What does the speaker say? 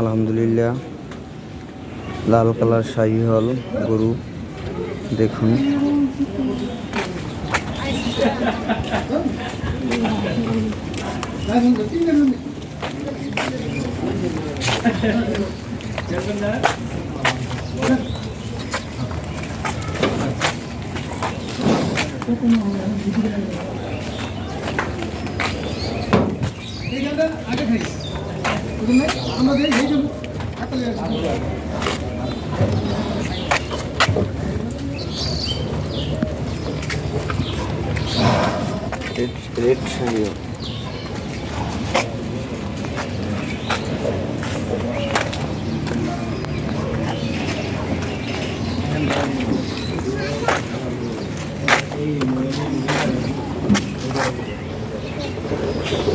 আলহামদুলিল্লাহ। লাল কালার শাহি হল গরু দেখুন। রেড রেড শাহি হল কথা